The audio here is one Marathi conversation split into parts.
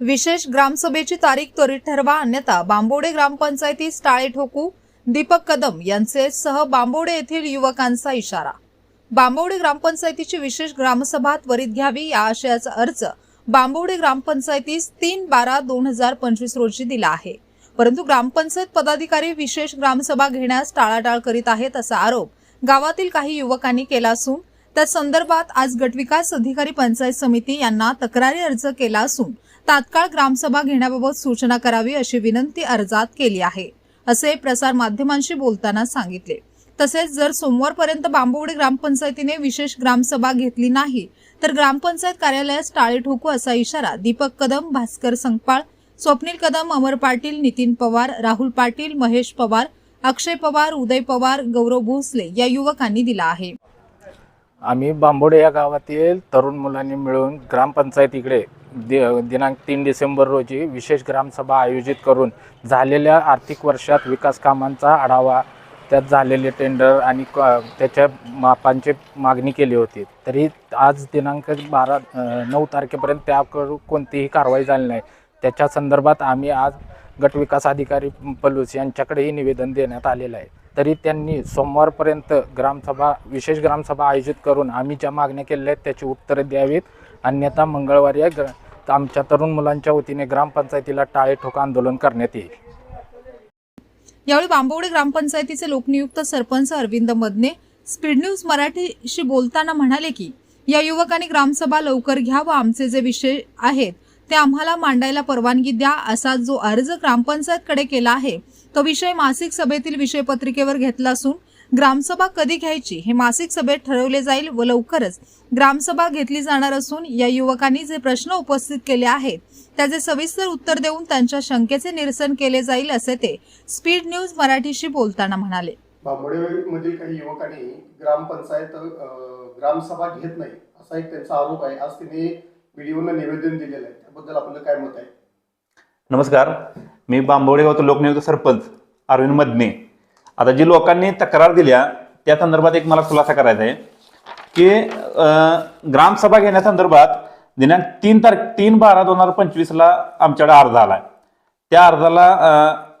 विशेष ग्रामसभेची तारीख त्वरित ठरवा अन्यथा बांबोडे ग्रामपंचायतीस टाळे ठोकू. दीपक कदम यांचे सह बांबोडे येथील युवकांचा इशारा. बांबोडे ग्रामपंचायतीची विशेष ग्रामसभा त्वरित घ्यावी या आशयाचा अर्ज बांबोडे ग्रामपंचायतीस तीन बारा दोन हजार पंचवीस रोजी दिला आहे. परंतु ग्रामपंचायत पदाधिकारी विशेष ग्रामसभा घेण्यास टाळाटाळ करीत आहेत असा आरोप गावातील काही युवकांनी केला असून त्या संदर्भात आज गटविकास अधिकारी पंचायत समिती यांना तक्रारी अर्ज केला असून तात्काळ ग्रामसभा घेण्याबाबत सूचना करावी अशी विनंती अर्जात केली आहे असे प्रसार माध्यमांशी बोलताना सांगितले. तसेच जर सोमवारपर्यंत बांबवडे ग्रामपंचायतीने विशेष ग्रामसभा घेतली नाही तर ग्रामपंचायत कार्यालयास टाळे ठोकू असा इशारा दीपक कदम भास्कर संकपाळ स्वप्नील कदम अमर पाटील नितीन पवार राहुल पाटील महेश पवार अक्षय पवार उदय पवार गौरव भोसले या युवकांनी दिला आहे. आम्ही बांबोडे या गावातील तरुण मुलांनी मिळून ग्रामपंचायतीकडे दि दिनांक तीन डिसेंबर रोजी विशेष ग्रामसभा आयोजित करून झालेल्या आर्थिक वर्षात विकास कामांचा आढावा त्यात झालेले टेंडर आणि क त्याच्या मापांची मागणी केली होती. तरी आज दिनांक बारा नऊ तारखेपर्यंत त्याकडून कोणतीही कारवाई झाली नाही. त्याच्या संदर्भात आम्ही आज गटविकास अधिकारी पलूस यांच्याकडेही निवेदन देण्यात आलेलं आहे. तरी त्यांनी सोमवारपर्यंत ग्रामसभा विशेष ग्रामसभा आयोजित करून आम्ही ज्या मागण्या केलेल्या आहेत त्याची उत्तरे द्यावीत. अन्यथा मंगळवारी ग्र आमच्या तरुण मुलांच्या वतीने ग्रामपंचायतीला टाळे ठोक आंदोलन करण्यात येईल. यावेळी बांबवडे ग्रामपंचायतीचे लोकनियुक्त सरपंच अरविंद मदने स्पीड न्यूज मराठीशी बोलताना म्हणाले की या युवकांनी ग्रामसभा लवकर घ्या व आमचे जे विषय आहेत ते आम्हाला मांडायला परवानगी द्या असा जो अर्ज ग्रामपंचायतकडे केला आहे तो विषय मासिक सभेतील विषय पत्रिकेवर घेतला असून ग्रामसभा कधी घ्यायची हे मासिक सभेत ठरवले जाईल व लवकरच ग्रामसभा घेतली जाणार असून या युवकांनी जे प्रश्न उपस्थित केले आहेत त्याचे सविस्तर उत्तर देऊन त्यांच्या शंकेचे निरसन केले जाईल असे ते स्पीड न्यूज मराठीशी बोलताना म्हणाले. बांबोडेमधील काही युवकांनी ग्रामपंचायत ग्रामसभा घेत नाही असा एक त्यांचा आरोप आहे. आज त्यांनी व्हिडिओनं निवेदन दिलेलं आहे. त्याबद्दल आपलं काय मत आहे? नमस्कार. मी बांबवडे गावचा लोकनियुक्त सरपंच अरविंद मदने. आता जी लोकांनी तक्रार दिल्या त्या संदर्भात एक मला खुलासा करायचा आहे की ग्रामसभा घेण्यासंदर्भात दिनांक तीन तारख तीन बारा दोन हजार पंचवीसला आमच्याकडे अर्ज आला त्या अर्जाला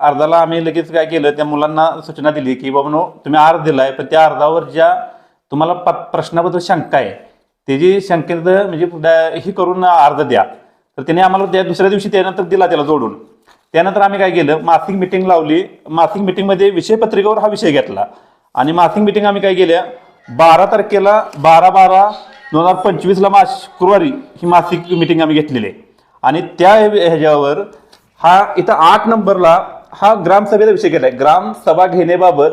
अर्जाला आम्ही लगेच काय केलं त्या मुलांना सूचना दिली की बाबा तुम्ही अर्ज दिलाय पण त्या अर्जावर ज्या तुम्हाला प प्रश्नाबद्दल शंका आहे त्याची शंकेत म्हणजे ड- ही करून अर्ज द्या. तर त्याने आम्हाला त्या दुसऱ्या दिवशी त्यानंतर दिला त्याला जोडून. त्यानंतर आम्ही काय केलं मासिक मिटिंग लावली. मासिक मिटिंगमध्ये विषय पत्रिकेवर हा विषय घेतला. आणि मासिक मिटिंग आम्ही काय केल्या बारा तारखेला बारा बारा दोन हजार पंचवीसला मा शुक्रवारी ही मासिक मिटिंग आम्ही घेतलेली आहे. आणि त्या ह्याच्यावर हा इथं आठ नंबरला हा ग्रामसभेचा विषय केलाय. ग्रामसभा घेण्याबाबत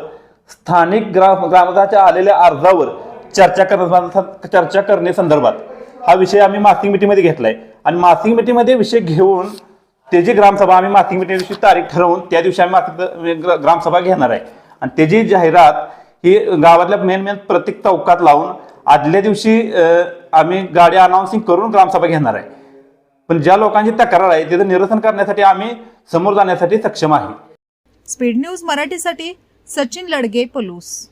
स्थानिक ग्राम ग्रामस्थाच्या आलेल्या अर्जावर चर्चा करण्या चर्चा करण्यासंदर्भात हा विषय आम्ही मासिक घेतला आहे आणि मासिक मिटीमध्ये विषय घेऊन त्याची ग्रामसभा आम्ही मासिक मिटिंग तारीख ठरवून त्या दिवशी आम्ही मासिक ग्रामसभा घेणार आहे. आणि त्याची जाहिरात ही गावातल्या मेन मेन प्रत्येक चौकात लावून आदल्या दिवशी आम्ही गाडी अनाऊन्सिंग करून ग्रामसभा घेणार आहे. पण ज्या लोकांची तक्रार आहे त्याचं निरसन करण्यासाठी आम्ही समोर जाण्यासाठी सक्षम आहे. स्पीड न्यूज मराठीसाठी सचिन लडगे पलूस.